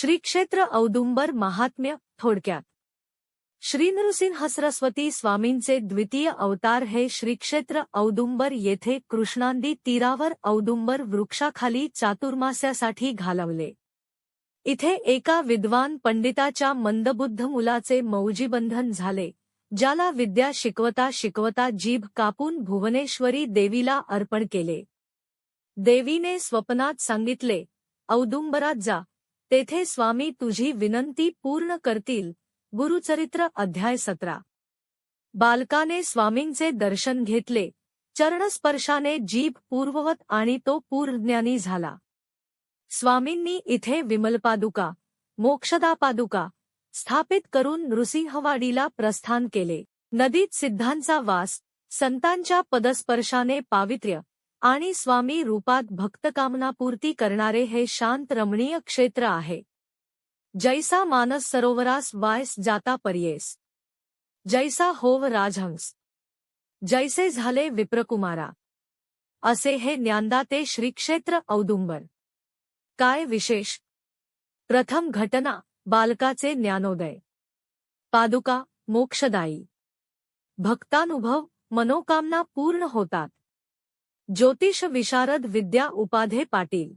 श्री क्षेत्र औदुंबर महात्म्य थोडक्यात. श्री नृसिंह सरस्वती स्वामींचे द्वितीय अवतार हे श्री क्षेत्र औदुंबर येथे कृष्णांदी तीरावर औदुंबर वृक्षाखाली चातुर्मास्यासाठी घालवले. इथे एका विद्वान पंडिताच्या मंदबुद्ध मुलाचे मौजीबंधन झाले ज्याला विद्या शिकवता शिकवता जीभ कापून भुवनेश्वरी देवीला अर्पण केले. देवीने स्वप्नात सांगितले औदुंबरात जा तेथे स्वामी तुझी विनंती पूर्ण करतील. गुरुचरित्र अध्याय सतरा. बालकाने स्वामींचे दर्शन घेतले. चरणस्पर्शाने जीभ पूर्ववत आणि तो पूर्णज्ञानी झाला. स्वामींनी इथे विमलपादुका मोक्षदापादुका स्थापित करून नृसिंहवाडीला प्रस्थान केले. नदीत सिद्धांचा वास संतांच्या पदस्पर्शाने पावित्र्य आणि स्वामी रूपात भक्तकामनापूर्ती करणारे हे शांत रमणीय क्षेत्र आहे. जैसा मानस सरोवरास वायस जाता पर्येस. जैसा होव राजहंस. जैसे झाले विप्रकुमारा. असे हे ज्ञानदाते श्रीक्षेत्र औदुंबर. काय विशेष? प्रथम घटना बालकाचे ज्ञानोदय. पादुका मोक्षदायी. भक्तानुभव मनोकामना पूर्ण होतात. ज्योतिष विशारद विद्या उपाधे पाटील.